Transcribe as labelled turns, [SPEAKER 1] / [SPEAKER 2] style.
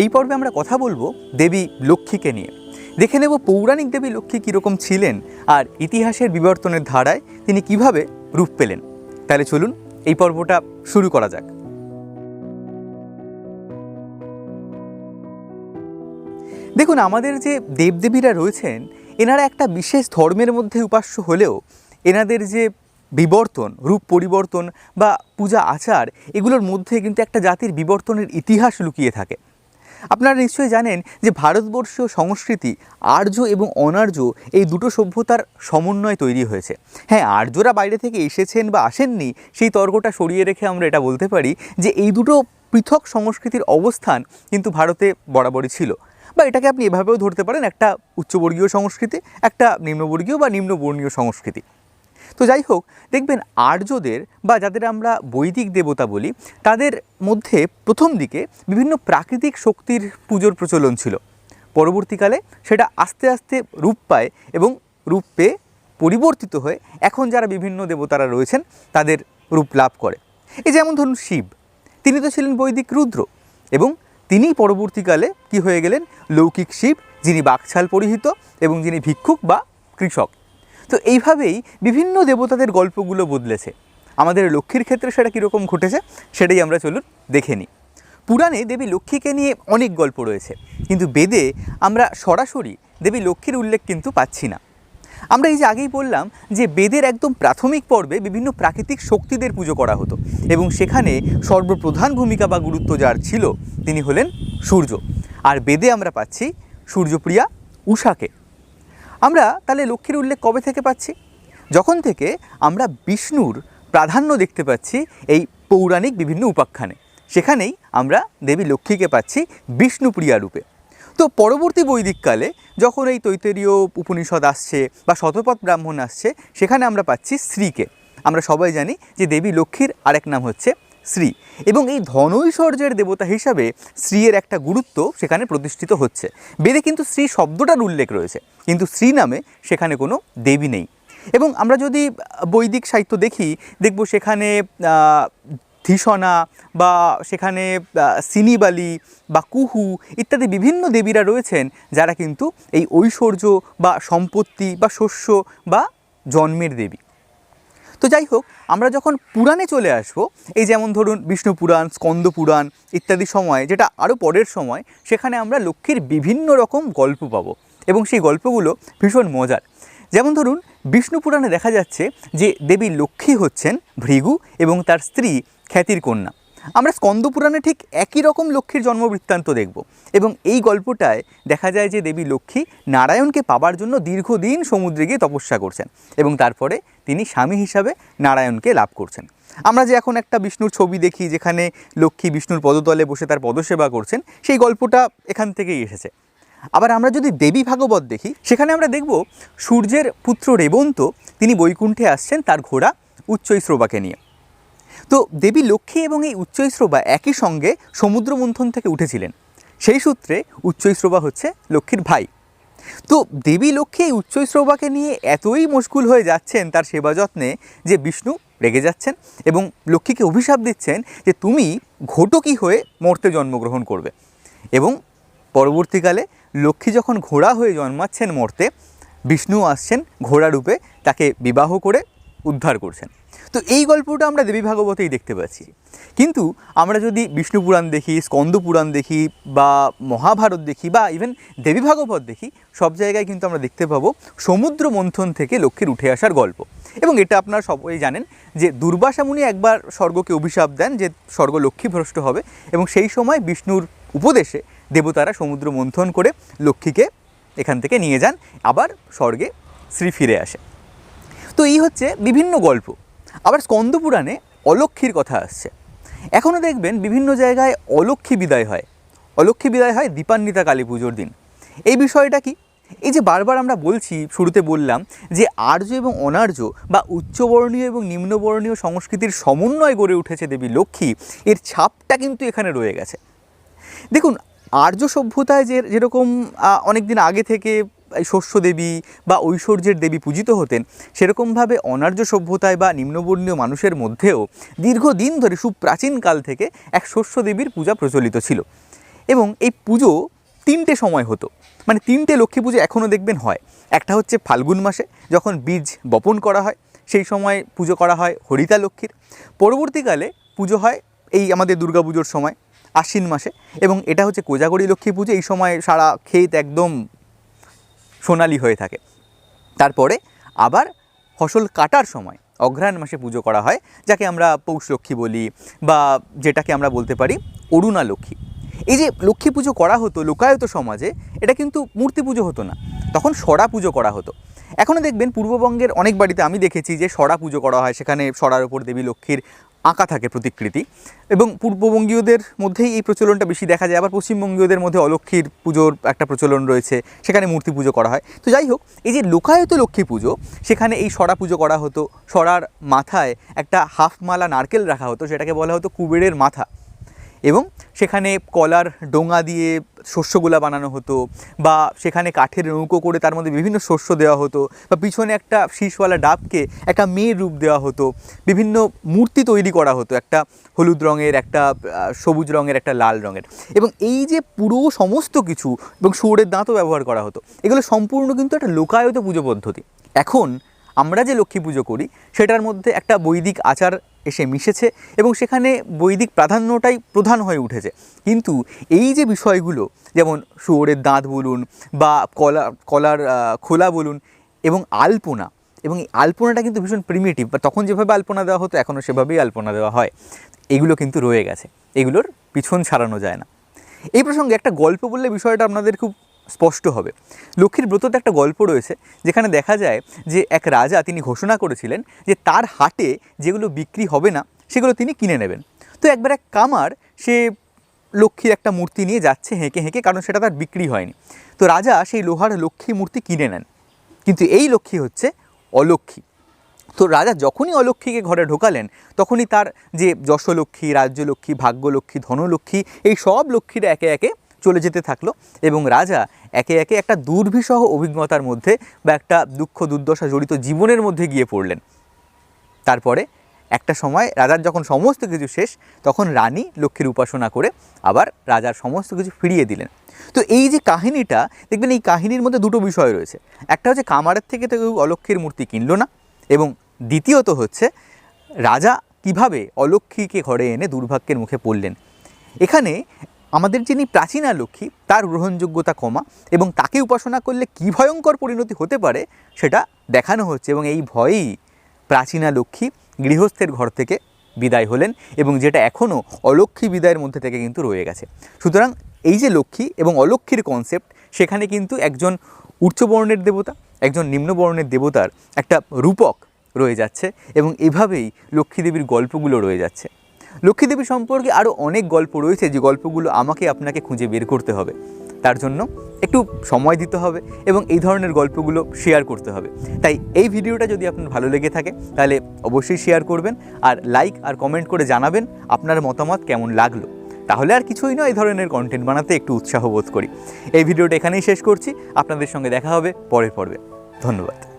[SPEAKER 1] এই পর্বে আমরা কথা বলব দেবী লক্ষ্মীকে নিয়ে। দেখে নেব পৌরাণিক দেবী লক্ষ্মী কীরকম ছিলেন আর ইতিহাসের বিবর্তনের ধারায় তিনি কীভাবে রূপ পেলেন। তাহলে চলুন এই পর্বটা শুরু করা যাক। দেখুন, আমাদের যে দেবদেবীরা রয়েছেন, এনারা একটা বিশেষ ধর্মের মধ্যে উপাস্য হলেও এনাদের যে বিবর্তন, রূপ পরিবর্তন বা পূজা আচার, এগুলোর মধ্যে কিন্তু একটা জাতির বিবর্তনের ইতিহাস লুকিয়ে থাকে। আপনারা নিশ্চয়ই জানেন যে ভারতবর্ষীয় সংস্কৃতি, আর্য এবং অনার্য এই দুটো সভ্যতার সমন্বয় তৈরি হয়েছে। হ্যাঁ আর্যরা বাইরে থেকে এসেছেন বা আসেননি, সেই তর্কটা সরিয়ে রেখে আমরা এটা বলতে পারি যে এই দুটো পৃথক সংস্কৃতির অবস্থান কিন্তু ভারতে বরাবরই ছিল। বা এটাকে আপনি এভাবেও ধরতে পারেন, একটা উচ্চবর্গীয় সংস্কৃতি, একটা নিম্নবর্গীয় বা নিম্নবর্ণীয় সংস্কৃতি। তো যাই হোক, দেখবেন আর্যদের বা যাদের আমরা বৈদিক দেবতা বলি, তাদের মধ্যে প্রথম দিকে বিভিন্ন প্রাকৃতিক শক্তির পুজোর প্রচলন ছিল। পরবর্তীকালে সেটা আস্তে আস্তে রূপ পায় এবং রূপ পেয়ে পরিবর্তিত হয়ে এখন যারা বিভিন্ন দেবতারা রয়েছেন, তাদের রূপ লাভ করে। এই যেমন ধরুন শিব, তিনি তো ছিলেন বৈদিক রুদ্র এবং তিনি পরবর্তীকালে কি হয়ে গেলেন? লৌকিক শিব, যিনি বাকছাল পরিহিত এবং যিনি ভিক্ষুক বা কৃষক। তো এইভাবেই বিভিন্ন দেবতাদের গল্পগুলো বদলেছে। আমাদের লক্ষ্মীর ক্ষেত্রে সেটা কীরকম ঘটেছে, সেটাই আমরা চলুন দেখে নিই। পুরাণে দেবী লক্ষ্মীকে নিয়ে অনেক গল্প রয়েছে, কিন্তু বেদে আমরা সরাসরি দেবী লক্ষ্মীর উল্লেখ কিন্তু পাচ্ছি না। আমরা এই যে আগেই বললাম যে বেদের একদম প্রাথমিক পর্বে বিভিন্ন প্রাকৃতিক শক্তিদের পুজো করা হতো এবং সেখানে সর্বপ্রধান ভূমিকা বা গুরুত্ব যার ছিল তিনি হলেন সূর্য। আর বেদে আমরা পাচ্ছি সূর্যপ্রিয়া, উষাকে। আমরা তাহলে লক্ষ্মীর উল্লেখ কবে থেকে পাচ্ছি? যখন থেকে আমরা বিষ্ণুর প্রাধান্য দেখতে পাচ্ছি এই পৌরাণিক বিভিন্ন উপাখ্যানে। সেখানেই আমরা দেবী লক্ষ্মীকে পাচ্ছি বিষ্ণুপ্রিয়া রূপে। তো পরবর্তী বৈদিককালে যখন এই তৈতরীয় উপনিষদ আসছে বা শতপথ ব্রাহ্মণ আসছে, সেখানে আমরা পাচ্ছি শ্রীকে। আমরা সবাই জানি যে দেবী লক্ষ্মীর আরেক নাম হচ্ছে শ্রী এবং এই ধনৈশ্বর্যের দেবতা হিসাবে শ্রীয়ের একটা গুরুত্ব সেখানে প্রতিষ্ঠিত হচ্ছে। বেদে কিন্তু শ্রী শব্দটার উল্লেখ রয়েছে, কিন্তু শ্রী নামে সেখানে কোনো দেবী নেই। এবং আমরা যদি বৈদিক সাহিত্য দেখি, দেখব সেখানে ধীষণা বা সেখানে সিনিবালি বা কুহু ইত্যাদি বিভিন্ন দেবীরা রয়েছেন, যারা কিন্তু এই ঐশ্বর্য বা সম্পত্তি বা শস্য বা জন্মের দেবী। তো যাই হোক, আমরা যখন পুরাণে চলে আসব, এই যেমন ধরুন বিষ্ণু পুরাণ, স্কন্দ পুরাণ ইত্যাদি সময়, যেটা আরও পরের সময়, সেখানে আমরা লক্ষ্মীর বিভিন্ন রকম গল্প পাবো এবং সেই গল্পগুলো ভীষণ মজার। যেমন ধরুন, বিষ্ণু পুরাণে দেখা যাচ্ছে যে দেবী লক্ষ্মী হচ্ছেন ভৃগু এবং তার স্ত্রী খ্যাতির কন্যা। আমরা স্কন্দ পুরাণে ঠিক একই রকম লক্ষ্মীর জন্মবৃত্তান্ত দেখব এবং এই গল্পটায় দেখা যায় যে দেবী লক্ষ্মী নারায়ণকে পাবার জন্য দীর্ঘদিন সমুদ্রে গিয়ে তপস্যা করছেন এবং তারপরে তিনি স্বামী হিসাবে নারায়ণকে লাভ করছেন। আমরা যে এখন একটা বিষ্ণুর ছবি দেখি যেখানে লক্ষ্মী বিষ্ণুর পদতলে বসে তার পদসেবা করছেন, সেই গল্পটা এখান থেকেই এসেছে। আবার আমরা যদি দেবী ভাগবত দেখি, সেখানে আমরা দেখব সূর্যের পুত্র রেবন্ত, তিনি বৈকুণ্ঠে আসছেন তার ঘোড়া উচ্চৈশ্রবাকে নিয়ে। তো দেবী লক্ষ্মী এবং এই উচ্চৈশ্রবা একই সঙ্গে সমুদ্র মন্থন থেকে উঠেছিলেন। সেই সূত্রে উচ্চৈশ্রবা হচ্ছে লক্ষ্মীর ভাই। তো দেবী লক্ষ্মী এই উচ্চৈশ্রবাকে নিয়ে এতই মুশকুল হয়ে যাচ্ছেন তার সেবা যত্নে যে বিষ্ণু রেগে যাচ্ছেন এবং লক্ষ্মীকে অভিশাপ দিচ্ছেন যে তুমি ঘটকী হয়ে মর্তে জন্মগ্রহণ করবে। এবং পরবর্তীকালে লক্ষ্মী যখন ঘোড়া হয়ে জন্মাচ্ছেন মর্তে, বিষ্ণু আসছেন ঘোড়া রূপে তাকে বিবাহ করে উদ্ধার করছেন। তো এই গল্পটা আমরা দেবী ভাগবতেই দেখতে পাচ্ছি। কিন্তু আমরা যদি বিষ্ণু পুরাণ দেখি, স্কন্দ পুরাণ দেখি বা মহাভারত দেখি বা ইভেন দেবী ভাগবত দেখি, সব জায়গায় কিন্তু আমরা দেখতে পাবো সমুদ্র মন্থন থেকে লক্ষ্মীর উঠে আসার গল্প। এবং এটা আপনারা সবাই জানেন যে দুর্বাসা মুনি একবার স্বর্গকে অভিশাপ দেন যে স্বর্গ লক্ষ্মী ভ্রষ্ট হবে এবং সেই সময় বিষ্ণুর উপদেশে দেবতারা সমুদ্র মন্থন করে লক্ষ্মীকে এখান থেকে নিয়ে যান, আবার স্বর্গে শ্রী ফিরে আসে। তো এই হচ্ছে বিভিন্ন গল্প। আবার স্কন্দ পুরাণে অলক্ষ্মীর কথা আসছে। এখনও দেখবেন বিভিন্ন জায়গায় অলক্ষ্মী বিদায় হয়। অলক্ষ্মী বিদায় হয় দীপান্বিতা কালী পুজোর দিন। এই বিষয়টা কি? এই যে বারবার আমরা বলছি, শুরুতে বললাম যে আর্য এবং অনার্য বা উচ্চবর্ণীয় এবং নিম্নবর্ণীয় সংস্কৃতির সমন্বয় গড়ে উঠেছে দেবী লক্ষ্মী, এর ছাপটা কিন্তু এখানে রয়ে গেছে। দেখুন, আর্য সভ্যতায় যে যেরকম অনেক দিন আগে থেকে শস্য দেবী বা ঐশ্বর্যের দেবী পূজিত হতেন, সেরকমভাবে অনার্য সভ্যতায় বা নিম্নবর্ণীয় মানুষের মধ্যেও দীর্ঘদিন ধরে সুপ্রাচীন কাল থেকে এক শস্য দেবীর পূজা প্রচলিত ছিল। এবং এই পুজো তিনটে সময় হতো মানে তিনটে লক্ষ্মী পুজো এখনও দেখবেন হয়। একটা হচ্ছে ফাল্গুন মাসে, যখন বীজ বপন করা হয়, সেই সময় পুজো করা হয় হরিতা লক্ষ্মীর। পরবর্তীকালে পুজো হয় এই আমাদের দুর্গাপুজোর সময়, আশ্বিন মাসে, এবং এটা হচ্ছে কোজাগরী লক্ষ্মী পুজো। এই সময় সারা ক্ষেত একদম সোনালি হয়ে থাকে। তারপরে আবার ফসল কাটার সময়, অঘ্রাণ মাসে পুজো করা হয়, যাকে আমরা পৌষ লক্ষ্মী বলি বা যেটাকে আমরা বলতে পারি অরুণা লক্ষ্মী। এই যে লক্ষ্মী পুজো করা হতো লোকায়ত সমাজে, এটা কিন্তু মূর্তি পুজো হতো না। তখন সরা পুজো করা হতো। এখনও দেখবেন পূর্ববঙ্গের অনেক বাড়িতে আমি দেখেছি যে সরা পুজো করা হয়, সেখানে সরার ওপর দেবী লক্ষ্মীর আঁকা থাকে প্রতিকৃতি। এবং পূর্ববঙ্গীয়দের মধ্যেই এই প্রচলনটা বেশি দেখা যায়। আবার পশ্চিমবঙ্গীয়দের মধ্যে অলক্ষীর পুজোর একটা প্রচলন রয়েছে, সেখানে মূর্তি পুজো করা হয়। তো যাই হোক, এই যে লোকায়ত লক্ষ্মী পুজো, সেখানে এই সরা পুজো করা হতো। সরার মাথায় একটা হাফ মালা নারকেল রাখা হতো, সেটাকে বলা হতো কুবেরের মাথা। এবং সেখানে কলার ডোঙা দিয়ে শস্যগুলা বানানো হতো বা সেখানে কাঠের নৌকো করে তার মধ্যে বিভিন্ন শস্য দেওয়া হতো বা পিছনে একটা শীষওয়ালা ডাবকে একটা মেয়ের রূপ দেওয়া হতো। বিভিন্ন মূর্তি তৈরি করা হতো, একটা হলুদ রঙের, একটা সবুজ রঙের, একটা লাল রঙের। এবং এই যে পুরো সমস্ত কিছু এবং শুয়োরের দাঁতও ব্যবহার করা হতো, এগুলো সম্পূর্ণ কিন্তু একটা লোকায়ত পুজো পদ্ধতি। এখন আমরা যে লক্ষ্মী পুজো করি, সেটার মধ্যে একটা বৈদিক আচার এসে মিশেছে এবং সেখানে বৈদিক প্রাধান্যটাই প্রধান হয়ে উঠেছে। কিন্তু এই যে বিষয়গুলো, যেমন শুয়োরের দাঁত বলুন বা কলা, কলার খোলা বলুন এবং আলপনা, এবং এই আলপনাটা কিন্তু ভীষণ প্রিমিটিভ বা তখন যেভাবে আলপনা দেওয়া হতো এখনও সেভাবেই আলপনা দেওয়া হয়। এগুলো কিন্তু রয়ে গেছে। এগুলোর পিছন ছাড়ানো যায় না। এই প্রসঙ্গে একটা গল্প বললে বিষয়টা আপনাদের খুব স্পষ্ট হবে। লক্ষ্মীর ব্রততে একটা গল্প রয়েছে, যেখানে দেখা যায় যে এক রাজা তিনি ঘোষণা করেছিলেন যে তার হাটে যেগুলো বিক্রি হবে না, সেগুলো তিনি কিনে নেবেন। তো একবার এক কামার, সে লক্ষ্মীর একটা মূর্তি নিয়ে যাচ্ছে হেঁকে হেঁকে, কারণ সেটা তার বিক্রি হয়নি। তো রাজা সেই লোহার লক্ষ্মী মূর্তি কিনে নেন। কিন্তু এই লক্ষ্মী হচ্ছে অলক্ষ্মী। তো রাজা যখনই অলক্ষ্মীকে ঘরে ঢোকালেন, তখনই তার যে যশলক্ষ্মী, রাজ্যলক্ষ্মী, ভাগ্যলক্ষ্মী, ধনলক্ষ্মী, এই সব লক্ষ্মীরা একে একে চলে যেতে থাকল এবং রাজা একে একে একটা দুর্বিষহ অভিজ্ঞতার মধ্যে বা একটা দুঃখ দুর্দশা জড়িত জীবনের মধ্যে গিয়ে পড়লেন। তারপরে একটা সময় রাজার যখন সমস্ত কিছু শেষ, তখন রানী লক্ষ্মীর উপাসনা করে আবার রাজার সমস্ত কিছু ফিরিয়ে দিলেন। তো এই যে কাহিনীটা, দেখবেন এই কাহিনীর মধ্যে দুটো বিষয় রয়েছে। একটা হচ্ছে কামারের থেকে তো কেউ অলক্ষ্মীর মূর্তি কিনলো না এবং দ্বিতীয়ত হচ্ছে রাজা কীভাবে অলক্ষ্মীকে ঘরে এনে দুর্ভাগ্যের মুখে পড়লেন। এখানে আমাদের যিনি প্রাচীনা লক্ষ্মী, তার গ্রহণযোগ্যতা কমা এবং তাকে উপাসনা করলে কী ভয়ঙ্কর পরিণতি হতে পারে সেটা দেখানো হচ্ছে এবং এই ভয়েই প্রাচীনা লক্ষ্মী গৃহস্থের ঘর থেকে বিদায় হলেন এবং যেটা এখনও অলক্ষ্মী বিদায়ের মধ্যে থেকে কিন্তু রয়ে গেছে। সুতরাং এই যে লক্ষ্মী এবং অলক্ষ্মীর কনসেপ্ট সেখানে কিন্তু একজন উচ্চবর্ণের দেবতা, একজন নিম্নবর্ণের দেবতার একটা রূপক রয়ে যাচ্ছে এবং এভাবেই লক্ষ্মীদেবীর গল্পগুলো রয়ে যাচ্ছে। লক্ষ্মী দেবী সম্পর্কে আরও অনেক গল্প রয়েছে, যে গল্পগুলো আমাকে আপনাকে খুঁজে বের করতে হবে। তার জন্য একটু সময় দিতে হবে এবং এই ধরনের গল্পগুলো শেয়ার করতে হবে। তাই এই ভিডিওটা যদি আপনার ভালো লেগে থাকে, তাহলে অবশ্যই শেয়ার করবেন আর লাইক আর কমেন্ট করে জানাবেন আপনার মতামত কেমন লাগল। তাহলে আর কিছুই নয়, এই ধরনের কন্টেন্ট বানাতে একটু উৎসাহ বোধ করি। এই ভিডিওটা এখানেই শেষ করছি, আপনাদের সঙ্গে দেখা হবে পরের পর্বে। ধন্যবাদ।